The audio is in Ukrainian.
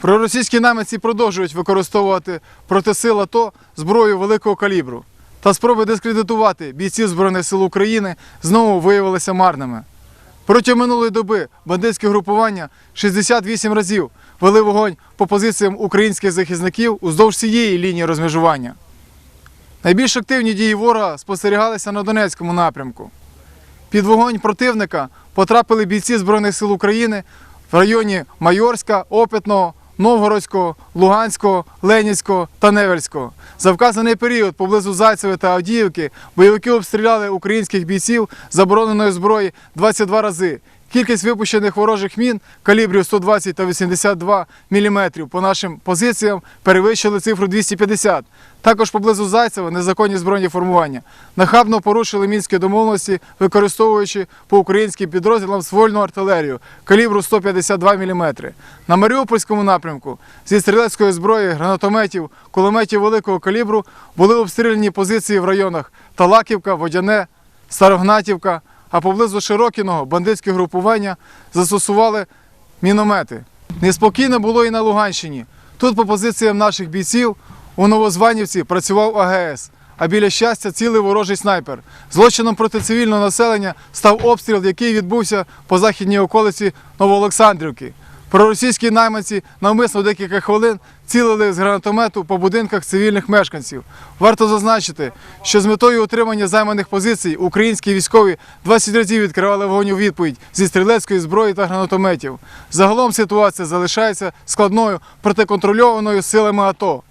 Проросійські найманці продовжують використовувати проти сил АТО зброю великого калібру. Та спроби дискредитувати бійців Збройних сил України знову виявилися марними. Протягом минулої доби бандитське групування 68 разів вели вогонь по позиціям українських захисників уздовж цієї лінії розмежування. Найбільш активні дії ворога спостерігалися на Донецькому напрямку. Під вогонь противника потрапили бійці Збройних сил України в районі Майорська, Опитного, Новгородського, Луганського, Ленінського та Невельського. За вказаний період поблизу Зайцеве та Авдіївки бойовики обстріляли українських бійців забороненої зброї 22 рази. Кількість випущених ворожих мін калібрів 120 та 82 мм по нашим позиціям перевищили цифру 250. Також поблизу Зайцева незаконні збройні формування нахабно порушили мінські домовленості, використовуючи по українським підрозділам ствольну артилерію калібру 152 мм. На Маріупольському напрямку зі стрілецької зброї, гранатометів, кулеметів великого калібру були обстріляні позиції в районах Талаківка, Водяне, Старогнатівка, а поблизу Широкіного бандитське групування застосували міномети. Неспокійно було і на Луганщині. Тут по позиціям наших бійців у Новозванівці працював АГС, а біля щастя цілий ворожий снайпер. Злочином проти цивільного населення став обстріл, який відбувся по західній околиці Новоолександрівки. Проросійські найманці навмисно декілька хвилин цілили з гранатомету по будинках цивільних мешканців. Варто зазначити, що з метою утримання займаних позицій українські військові 20 разів відкривали вогонь у відповідь зі стрілецької зброї та гранатометів. Загалом ситуація залишається складною проте контрольованою силами АТО.